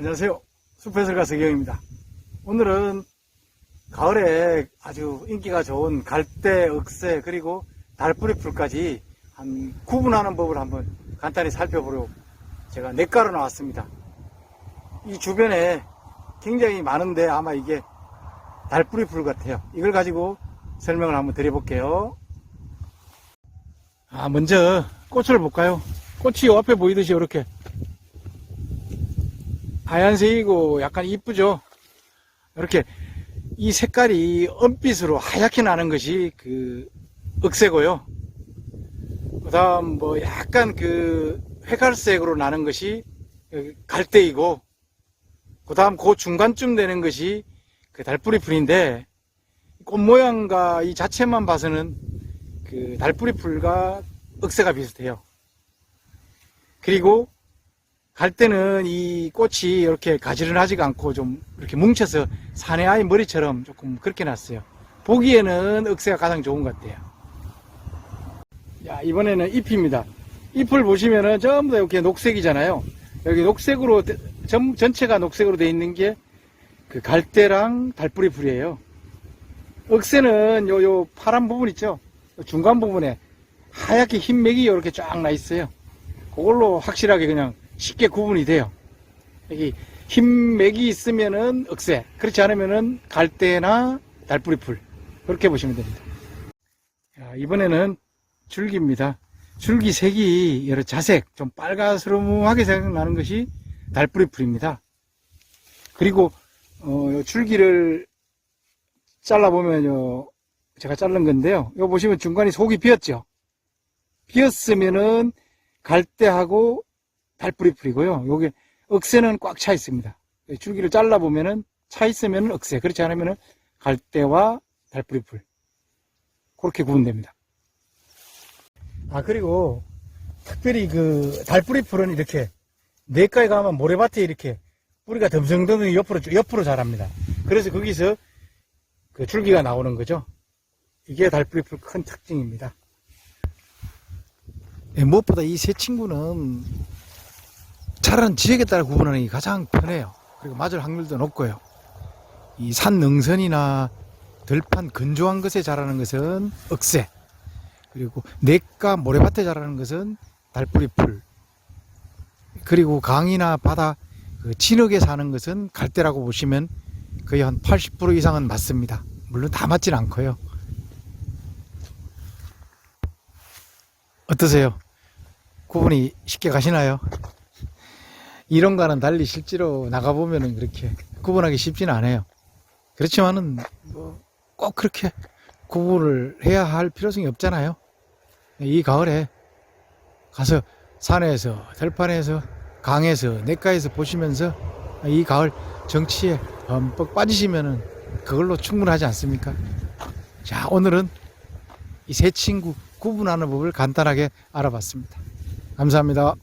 안녕하세요. 숲해설가 서경입니다. 오늘은 가을에 아주 인기가 좋은 갈대, 억새, 그리고 달뿌리 풀까지 한 구분하는 법을 한번 간단히 살펴보려고 제가 냇가로 나왔습니다. 이 주변에 굉장히 많은데 아마 이게 달뿌리 풀 같아요. 이걸 가지고 설명을 한번 드려볼게요. 아, 먼저 꽃을 볼까요? 꽃이 요 앞에 보이듯이 이렇게 하얀색이고 약간 이쁘죠? 이렇게 이 색깔이 은빛으로 하얗게 나는 것이 그 억새고요. 그 다음 뭐 약간 그 회갈색으로 나는 것이 갈대이고, 그 다음 그 중간쯤 되는 것이 그 달뿌리 풀인데, 꽃 모양과 이 자체만 봐서는 그 달뿌리 풀과 억새가 비슷해요. 그리고 갈 때는 이 꽃이 이렇게 가지런하지가 않고 좀 이렇게 뭉쳐서 사내 아이 머리처럼 조금 그렇게 났어요. 보기에는 억새가 가장 좋은 것 같아요. 야, 이번에는 잎입니다. 잎을 보시면은 전부 다 이렇게 녹색이잖아요. 여기 녹색으로, 되- 전, 전체가 녹색으로 되어 있는 게 그 갈대랑 달뿌리 풀이에요. 억새는 요, 요 파란 부분 있죠? 요 중간 부분에 하얗게 흰 맥이 이렇게 쫙 나 있어요. 그걸로 확실하게 그냥 쉽게 구분이 돼요. 여기 흰 맥이 있으면은 억새, 그렇지 않으면은 갈대나 달뿌리풀 그렇게 보시면 됩니다. 자, 이번에는 줄기입니다. 줄기 색이 여러 자색, 좀 빨가스름하게 생각나는 것이 달뿌리풀입니다. 그리고 어, 요 줄기를 잘라보면 요, 제가 자른 건데요. 이거 보시면 중간에 속이 비었죠? 비었으면은 갈대하고 달뿌리 풀이고요. 요게 억새는 꽉 차 있습니다. 줄기를 잘라 보면은 차 있으면은 억새, 그렇지 않으면은 갈대와 달뿌리 풀. 그렇게 구분됩니다. 아, 그리고 특별히 그 달뿌리 풀은 이렇게 내과에 가면 모래밭에 이렇게 뿌리가 덤성덤성 옆으로, 옆으로 자랍니다. 그래서 거기서 그 줄기가 나오는 거죠. 이게 달뿌리 풀 큰 특징입니다. 예, 무엇보다 이 세 친구는 자라는 지역에 따라 구분하는 게 가장 편해요. 그리고 맞을 확률도 높고요. 이 산 능선이나 들판 건조한 것에 자라는 것은 억새. 그리고 냇가 모래밭에 자라는 것은 달뿌리 풀. 그리고 강이나 바다 그 진흙에 사는 것은 갈대라고 보시면 거의 한 80% 이상은 맞습니다. 물론 다 맞진 않고요. 어떠세요? 구분이 쉽게 가시나요? 이런과는 달리 실제로 나가보면은 그렇게 구분하기 쉽지는 않아요. 그렇지만은 뭐 꼭 그렇게 구분을 해야 할 필요성이 없잖아요. 이 가을에 가서 산에서, 들판에서, 강에서, 냇가에서 보시면서 이 가을 정치에 흠뻑 빠지시면은 그걸로 충분하지 않습니까? 자, 오늘은 이 세 친구 구분하는 법을 간단하게 알아봤습니다. 감사합니다.